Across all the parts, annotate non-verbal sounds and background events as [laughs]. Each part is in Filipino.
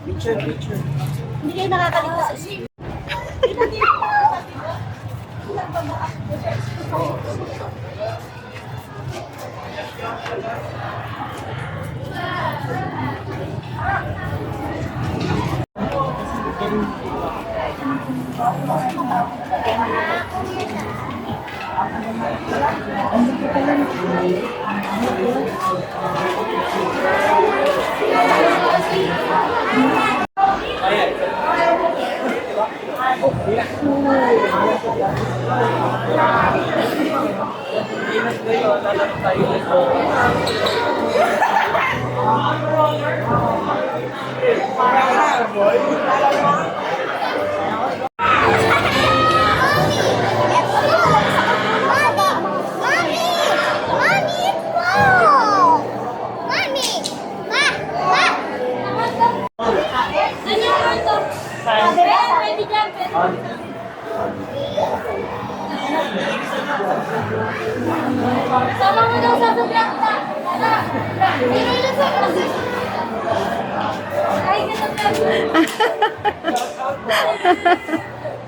Picture, picture. Hindi kayo nakakaligtas sa [laughs] Hãy subscribe cho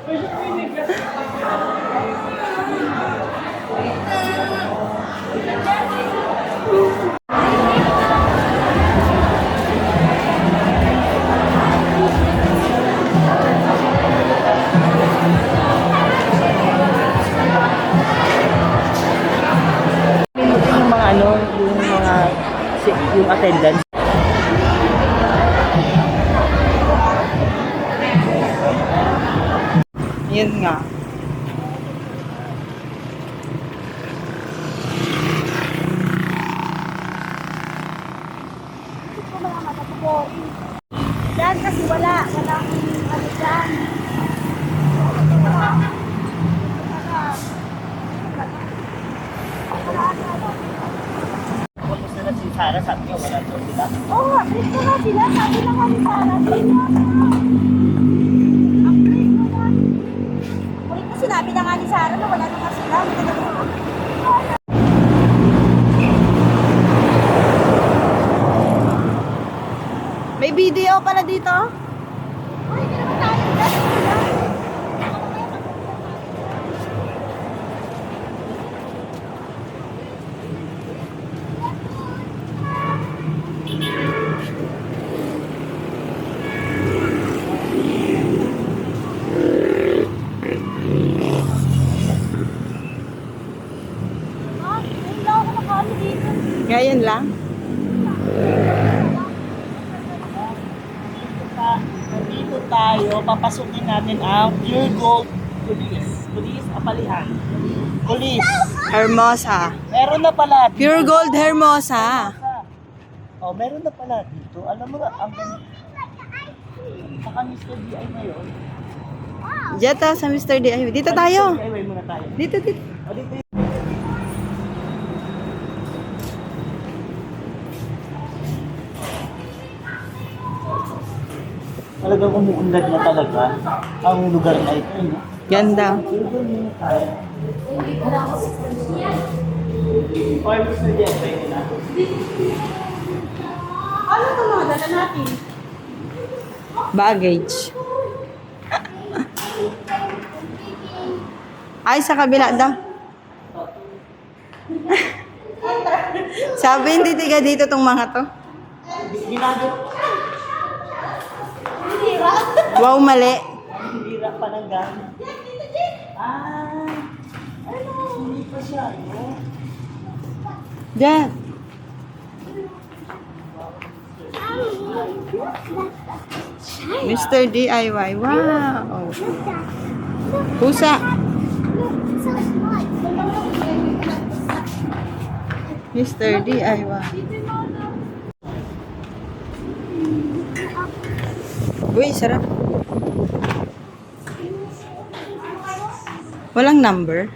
Hoje foi Yun nga. Dyan kasi wala. Walang ano dyan. Sarah, sabi niya, wala daw sila. Oo, oh, ko na sila. Sabi na nga ni Sarah. Upgrade na na. Upgrade mo na. Ulit na sinabi na nga ni Sarah na wala na nga sila. Matagal na. May video pala dito. Ay, hindi naman tayo. Dyan sila. Ah, ayun lang ako nakano dito. Ngayon lang. Nandito tayo, papasukin natin ang Pure Gold Police. Police, apalihan. Police. Hermosa. Meron na pala. dito. Pure Gold Hermosa. Oh, meron na pala dito. Alam mo, ang Saka Mr. DI ngayon. Diyan ta sa Mr. D. Dito tayo. Dito, dito. O, dito Talagang umuunlad na talaga ang lugar na ito. No? Ganda. Ano ito mga dala natin? Baggage. Ay, sa kabila daw. [laughs] Sabi hindi tiga dito tong mga to. Ginagawa Wow, mali. Hira pa ng gamit. Ah, ano? Hindi pa siya, no? Diyan. Mr. DIY. Wow. Pusa. Mr. DIY. Uy, sarap. Walang number.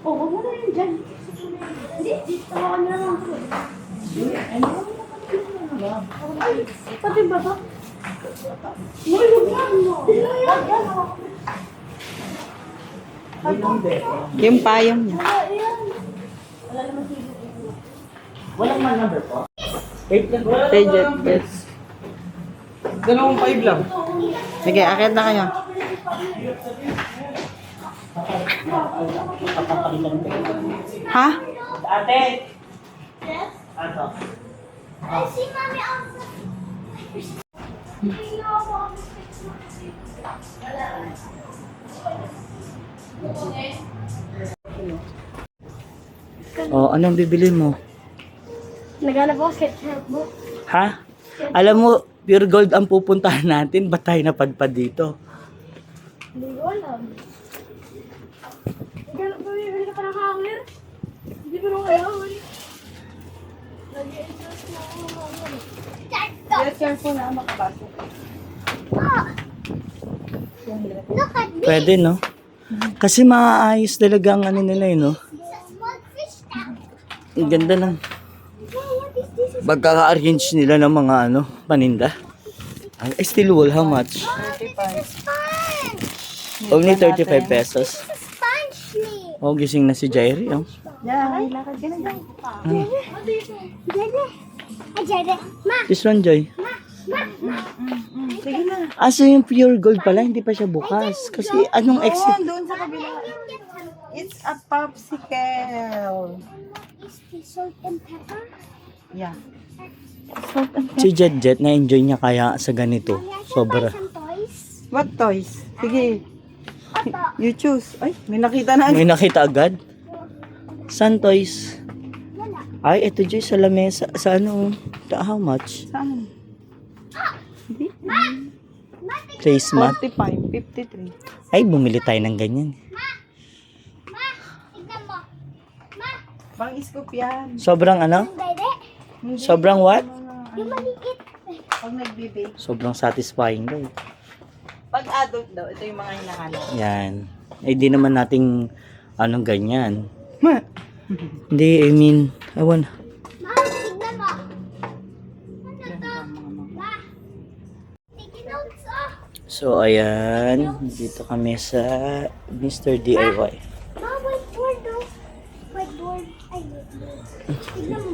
Oh, huwag mo na dyan. Hindi, dito na lang. Ay, pati ba ba? Uy, huwag yan mo. Yung payong niya. Wala naman. Walang man number po? Hey, Jet. Yes. Dalawang five lang. Sige, akit na kayo. Ha? Ate! Yes? Ano? I see mommy on Oh, anong bibili mo? Naghanap ako sketchup mo. Ha? Alam mo, pure gold ang pupuntahan natin. Ba't tayo napadpad dito? Hindi ko alam. Ganun pa bibili ka pa ng hanger? Hindi ko nung alam. Nag-i-adjust na ako ng hanger. Yes, careful na. Look at this. Pwede, no? Kasi maayos talaga ang ano nila, eh, no? It's a small fish tank. Ang ganda ng Wow, what is this? Pagkaka-arrange nila ng mga ano, paninda. Ay, steel wool, how much? Oh, this is sponge. Only 35 pesos. Oh, gising na si Jairi, oh. Yan, lakad ka na dyan. Ma, This one, Joy. Sige na. Ah, so yung pure gold pala, hindi pa siya bukas. Kasi anong Oo, exit? doon sa kabila. It's a popsicle. Is this salt and pepper? Yeah. Si Jet Jet, na-enjoy niya kaya sa ganito. Sobra. What toys? Sige, you choose. Ay, may nakita na. May nakita agad? Sun toys. Ay, ito Joy, sa lamesa. Sa ano? ta- How much? Saan? Ma, Face mat. 45, 53. Ay, bumili tayo ng ganyan. ma, tignan mo. Ma, Pang scoop yan. Sobrang ano? ang Dede. Sobrang what? Yung maliit. Pag nagbe-bake. Sobrang satisfying daw. Pag adult daw, ito yung mga hinahanap. Yan. Eh, di naman nating anong ganyan. Ma, Hindi, I mean, ewan. Ma, tignan mo. Ano to? Ma, taking notes ah. So, ayan. Dito kami sa Mr. DIY. Ma, whiteboard do. Whiteboard. Ay, whiteboard. Tignan mo